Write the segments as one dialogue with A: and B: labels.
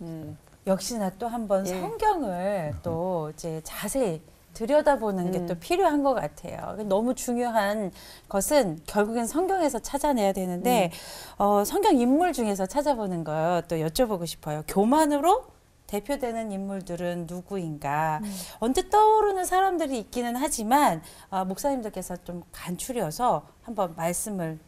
A: 음.
B: 역시나 또 한번
A: 예.
B: 성경을 또 이제 자세히 들여다보는 게
A: 음.
B: 또 필요한 것 같아요. 너무 중요한 것은 결국엔 성경에서 찾아내야 되는데
A: 음.
B: 어, 성경 인물 중에서 찾아보는 거또 여쭤보고 싶어요. 교만으로 대표되는 인물들은 누구인가?
A: 음.
B: 언뜻 떠오르는 사람들이 있기는 하지만 어, 목사님들께서 좀 간추려서 한번 말씀을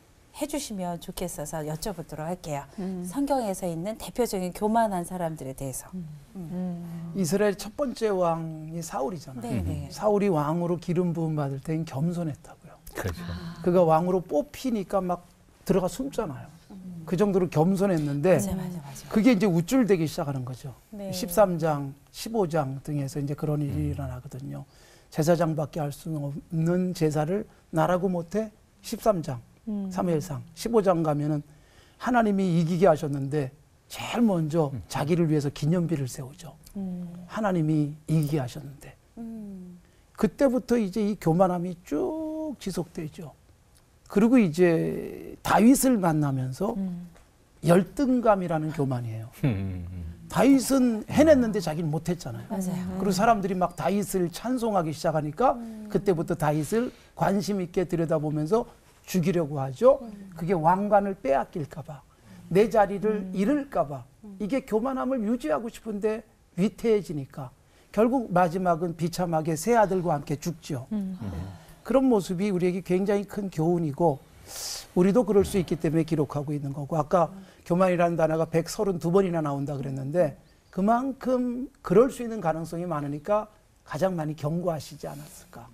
B: 해주시면 좋겠어서 여쭤보도록 할게요.
A: 음.
B: 성경에서 있는 대표적인 교만한 사람들에 대해서.
A: 음.
C: 이스라엘 첫 번째 왕이 사울이잖아요.
B: 네, 네.
C: 사울이 왕으로 기름 부음 받을 때는 겸손했다고요.
D: 그렇죠.
C: 그가 왕으로 뽑히니까 막 들어가 숨잖아요. 그 정도로 겸손했는데
B: 맞아, 맞아, 맞아.
C: 그게 이제 우쭐대기 시작하는 거죠.
B: 네.
C: 13장, 15장 등에서 이제 그런 일이 일어나거든요. 제사장밖에 할 수 없는 제사를 나라고 못해 13장, 사무엘상 15장 가면은 하나님이 이기게 하셨는데 제일 먼저 자기를 위해서 기념비를 세우죠. 하나님이 이기게 하셨는데
B: 음,
C: 그때부터 이제 이 교만함이 쭉 지속되죠. 그리고 이제 다윗을 만나면서 열등감이라는 교만이에요.
D: 음.
C: 다윗은 해냈는데 자기는 못했잖아요.
B: 맞아요.
C: 그리고 사람들이 막 다윗을 찬송하기 시작하니까 그때부터 다윗을 관심 있게 들여다보면서 죽이려고 하죠. 그게 왕관을 빼앗길까봐 내 자리를 잃을까봐. 이게 교만함을 유지하고 싶은데 위태해지니까 결국 마지막은 비참하게 새 아들과 함께 죽죠. 그런 모습이 우리에게 굉장히 큰 교훈이고 우리도 그럴 수 있기 때문에 기록하고 있는 거고 아까 교만이라는 단어가 132번이나 나온다 그랬는데 그만큼 그럴 수 있는 가능성이 많으니까 가장 많이 경고하시지 않았을까.